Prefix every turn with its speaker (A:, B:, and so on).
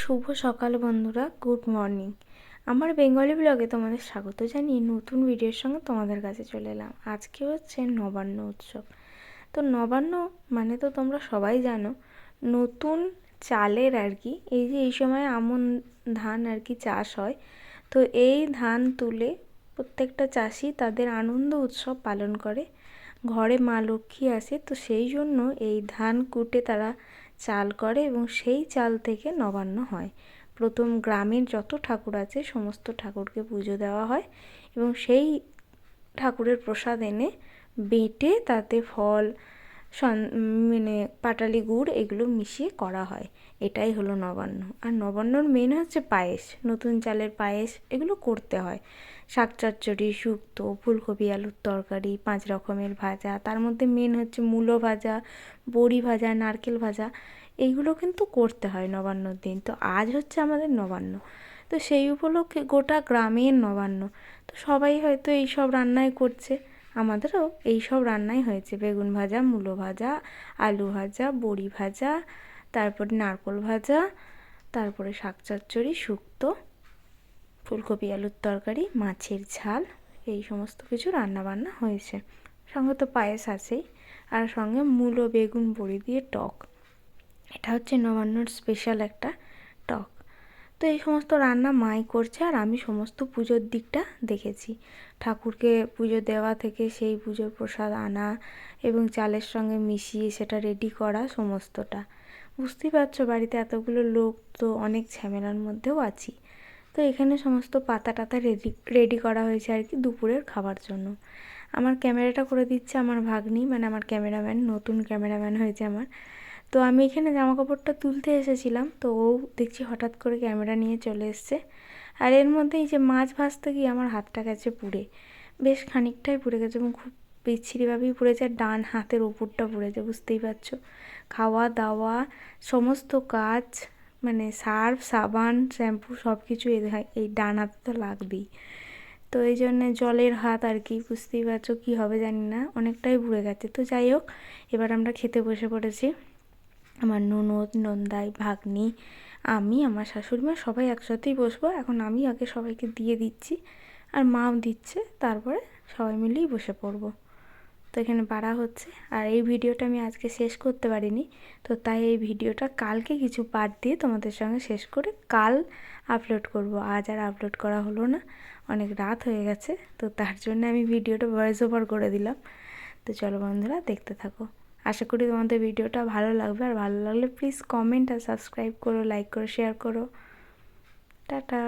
A: শুভ সকাল বন্ধুরা, good morning. আমার বেঙ্গলি ব্লগে তোমাদের স্বাগত জানিয়ে নতুন ভিডিওর সঙ্গে তোমাদের কাছে চলে এলাম। আজকে হচ্ছে নবান্ন উৎসব। তো নবান্ন মানে তো তোমরা সবাই জানো, নতুন চালের আর কি, এই যে এই সময় আমন ধান আর কি চাষ হয়, তো এই ধান তুলে প্রত্যেকটা চাষি তাদের আনন্দ উৎসব পালন করে। ঘরে মা লক্ষ্মী আসে, তো সেই জন্য এই ধান কুটে তারা চাল করে এবং সেই চাল থেকে নবান্ন হয়। প্রথম গ্রামের যত ঠাকুর আছে, সমস্ত ঠাকুরকে পুজো দেওয়া হয় এবং সেই ঠাকুরের প্রসাদ এনে বেটে তাতে ফল মানে পাটালি গুড় এগুলো মিশিয়ে করা হয়। এটাই হলো নবান্ন। আর নবান্নর মেন হচ্ছে পায়েস। নতুন চালের পায়েস এগুলো করতে হয়। শাক চচ্চড়ি, শুক্তো, ফুলকপি, আলুর তরকারি, পাঁচ রকমের ভাজা। তার মধ্যে মেন হচ্ছে মূলো ভাজা, বড়ি ভাজা, নারকেল ভাজা। এইগুলো কিন্তু করতে হয় নবান্নর দিন। তো আজ হচ্ছে আমাদের নবান্ন। তো সেই উপলক্ষে গোটা গ্রামের নবান্ন। তো সবাই হয়তো এই সব রান্নাই করছে। আমাদেরও এই সব রান্নাই হয়েছে। বেগুন ভাজা, মূলো ভাজা, আলু ভাজা, বড়ি ভাজা, তারপর নারকোল ভাজা, তারপরে শাক চচ্চড়ি, শুক্তো, ফুলকপি, আলুর তরকারি, মাছের ঝাল, এই সমস্ত কিছু রান্না বান্না হয়েছে। সঙ্গে তো পায়েস আছেই। আর সঙ্গে মূলো, বেগুন, বড়ি দিয়ে টক। এটা হচ্ছে নবান্নর স্পেশাল একটা টক। তো এই সমস্ত রান্না মাই করছে আর আমি সমস্ত পুজোর দিকটা দেখেছি। ঠাকুরকে পুজো দেওয়া থেকে সেই পুজোর প্রসাদ আনা এবং চালের সঙ্গে মিশিয়ে সেটা রেডি করা সমস্তটা। বুঝতেই পারছ বাড়িতে এতগুলো লোক তো অনেক ঝামেলার মধ্যেও আছি। তো এখানে সমস্ত পাতা টাতা রেডি রেডি করা হয়েছে আর কি দুপুরের খাবার জন্য। আমার ক্যামেরাটা করে দিচ্ছে আমার ভাগ্নি মানে আমার ক্যামেরাম্যান, নতুন ক্যামেরাম্যান হয়েছে আমার। তো আমি এখানে জামা কাপড়টা তুলতে এসেছিলাম, তো ও দেখছি হঠাৎ করে ক্যামেরা নিয়ে চলে এসছে। আর এর মধ্যে এই যে মাছ ভাজতে গিয়ে আমার হাতটা গেছে পুড়ে, বেশ খানিকটাই পুড়ে গেছে এবং খুব বিচ্ছিরিভাবেই পুড়েছে আর ডান হাতের ওপরটা পুড়েছে, বুঝতেই পারছ। খাওয়া দাওয়া, সমস্ত কাজ মানে সার্ফ, সাবান, শ্যাম্পু সব কিছু এই ডান হাতে তো লাগবেই। তো এই জন্যে জলের হাত আর কি, বুঝতেই পারছ কী হবে জানি না, অনেকটাই পুড়ে গেছে। তো যাই হোক, এবার আমরা খেতে বসে পড়েছি। আমার ননদ, নন্দাই, ভাগ্নি, আমি, আমার শাশুড়ি মা সবাই একসাথেই বসবো। এখন আমি আগে সবাইকে দিয়ে দিচ্ছি আর মাও দিচ্ছে, তারপরে সবাই মিলেই বসে পড়ব। তো এখানে বাড়া হচ্ছে। আর এই ভিডিওটা আমি আজকে শেষ করতে পারিনি। তো তাই এই ভিডিওটা কালকে কিছু বাদ দিয়ে তোমাদের সঙ্গে শেষ করে কাল আপলোড করব। আজ আর আপলোড করা হলো না। অনেক রাত হয়ে গেছে। তো তার জন্য আমি ভিডিওটা ভয়েস ওভার করে দিলাম। তো চলো বন্ধুরা, দেখতে থাকো। আশা করি তোমাদের ভিডিওটা ভালো লাগবে। আর ভালো লাগলে প্লিজ কমেন্ট আর সাবস্ক্রাইব করো লাইক করো শেয়ার করো। টাটা।